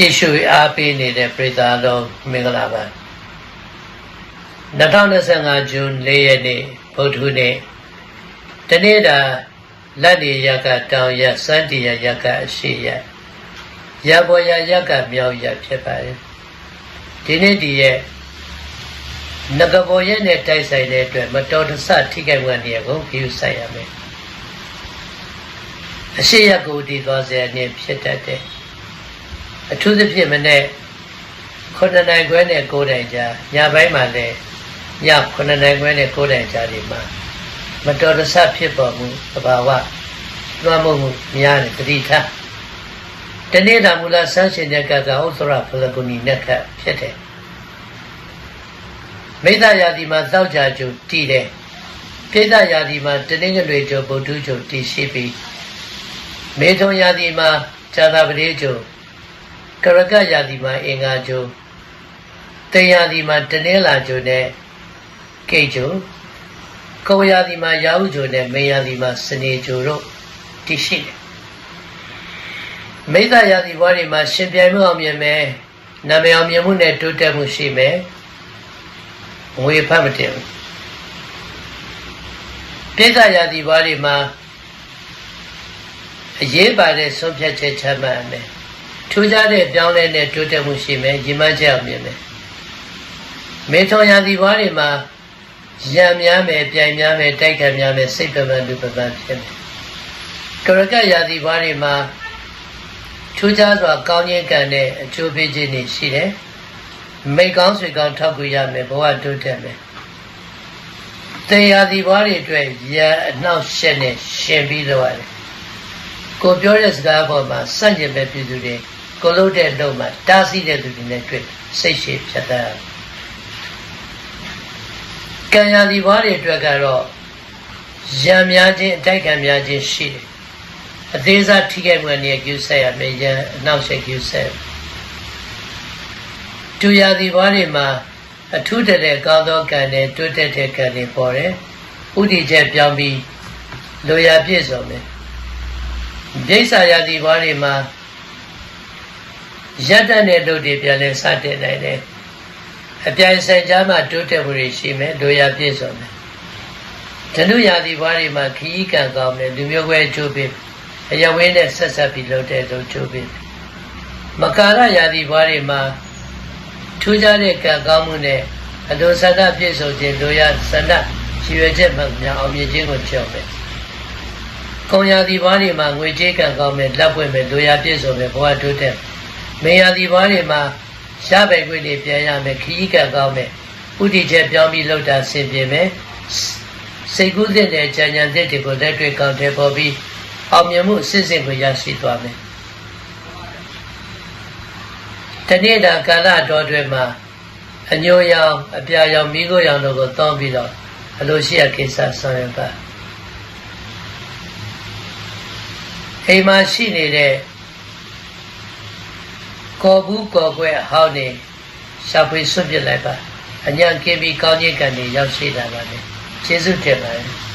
ကြည့်ရှုအားပေးနေတဲ့ပရိသတ်အလုံးမင်္ဂလာပါ2025ဇွန်4ရက်နေ့ဗုဒ္ဓဟူးနေ့တနေ့တာလက်နေရကတောင်ရစန္တီရရကအရှိရရဘောရရကမြောက်ရဖြစ်ပါတယ်ဒီနေ့ဒီရဲ့ငကဘောရဲ့နဲ့တိုက်ဆိုင်တဲ့အတွက်မတော်တဆထိခိုက်ဝင်နေကိုပြုဆိုင်ရမယ်အရှိရကိုတည်သွားစေအနေဖြစ်တတ်တယ် အထူးသဖြင့်မနေ့9နိုင်ခွဲနဲ့9နိုင်ကြာညပိုင်းမှာလည်းည9နိုင်ခွဲနဲ့9နိုင်ကြာဒီမှာမတော်တဆဖြစ်ပေါ်မှုသဘာဝလွှမ်းမိုးမှုများတယ်တတိထတနေ့တာမူလဆန်းရှင်တဲ့ကကဥစ္စရဖလကုဏီနဲ့ခတ်ဖြစ်တယ်မိဒ္ဒယာတိမှာသောက်ကြကြုတည်တယ်ပိဒယာတိမှာတနင်္ဂနွေကျုဗုဒ္ဓကျုတည်ရှိပြီးမေထုံယာတိမှာဇာတာပတိကျု ကရကယာတိမှာအင်္ဂါကျုတေယာတိမှာတနင်္လာကျုနဲ့ကိတ်ကျုကောယာတိမှာရာဟုကျုနဲ့မေယာတိမှာစနေကျုတို့တည်ရှိတယ်မိဒ္ဒယာတိဘွားတွေမှာရှင်ပြိုင်မှုအောင်မြင်မယ်နာမည်အောင်မြင်မှုနဲ့တိုးတက်မှုရှိမယ်ငွေဖတ်မတင်ဘူးပြိဿရာသီဘွားတွေမှာအရေးပါတဲ့ဆုံးဖြတ်ချက်ချမှတ်ရမယ် ထူးခြားတဲ့ပြောင်းလဲတဲ့တိုးတက်မှုရှိမယ်ညီမချက်အောင်မြင်မယ်မေထုံရာသီဘွားတွေမှာရံများမယ်ပြိုင်များမယ်တိုက်ခိုက်များမယ်စိတ်ပပန်လူပပန်ဖြစ်မယ်ကရကရာသီဘွားတွေမှာထူးခြားစွာကောင်းခြင်းကံနဲ့အကျိုးပေးခြင်းတွေရှိတယ်မိတ်ကောင်းဆွေကောင်းထောက်ကူရမယ်ဘဝတိုးတက်မယ်တရားဒီဘွားတွေအတွက်ရအနှောက်ရှက်နဲ့ရှင်ပြီးတော့ရတယ်ကိုပြောတဲ့စကားပေါ်မှာစန့်ကျင်ပဲပြည်သူတွေ ကိုလို့တဲ့လုံမှာတားဆီးတဲ့သူတွေနဲ့တွေ့စိတ်ရှိဖြတ်တတ်ကံရဒီဘွားတွေအတွက်ကတော့ရံများခြင်းအတိုက်ခံများခြင်းရှိတယ်အသေးစားထိခိုက်မှန်နေကျူးဆက်ရမယ်ရံအနှောက်ရှက်ကျူးဆက်တူရသည်ဘွားတွေမှာအထူးတတဲ့ကောင်းသောကံနဲ့တွတ်တက်တဲ့ကံတွေပေါ်တယ်။ဥဒိချက်ပြောင်းပြီးလိုရာပြည့်စုံတယ်။ဒိဋ္ဌာရသည်ဘွားတွေမှာ ရတ္တနဲ့လုပ်တွေပြန်လဲစတင်နိုင်တယ်။အပြိုင်ဆိုင်ကြားမှာတိုးတက်မှုတွေရှိမယ်လိုရာပြည့်စုံတယ်။ဓနုရာသည်ဘွားတွေမှာခီးကံကောင်းတယ်လူမျိုးကွဲချိုးပြီးအယဝင်းနဲ့ဆက်ဆက်ပြီးလုပ်တဲ့လုပ်ချိုးပြီးမကာရရာသည်ဘွားတွေမှာထူးခြားတဲ့ကံကောင်းမှုနဲ့အလိုဆန္ဒပြည့်စုံခြင်းလိုရဆန္ဒရည်ရွယ်ချက်မှများအောင်မြင်ခြင်းကိုပြောမယ်။ကုံရာဒီဘွားတွေမှာငွေကြေးကံကောင်းမယ်လက်ပွင့်မယ်လိုရပြည့်စုံမယ်ဘဝတိုးတက်။ မေယာဒီဘွားတွေမှာရပဲခွင့်တွေပြန်ရမယ်ခီးကံကောင်းမယ်ဥတီချက်ပြောင်းပြီးလောက်တာဆင်ပြေမယ်။စိတ်ကူးတဲ့ကြံကြံတဲ့တွေကိုလက်တွေ့ကောင်းတယ်ပေါ်ပြီးအောင်မြင်မှုအစစ်စစ်ကိုရရှိသွားမယ်။တနေ့တာကာလတော်တွေမှာအညိုရောင်အပြာရောင်မိခိုးရောင်တို့ကိုတောင်းပြီးတော့အလိုရှိရကိစ္စဆောင်ရွက်ပါအိမ်မှာရှိနေတဲ့ ကော်ဘူးကော်ခွဲအဟောင်းနေရှာဖွေဆွတ်ပစ်လိုက်ပါအညာကင်းပြီးကောင်းခြင်းကံတွေရောက်ရှိလာပါလေကျေးဇူးတင်ပါတယ်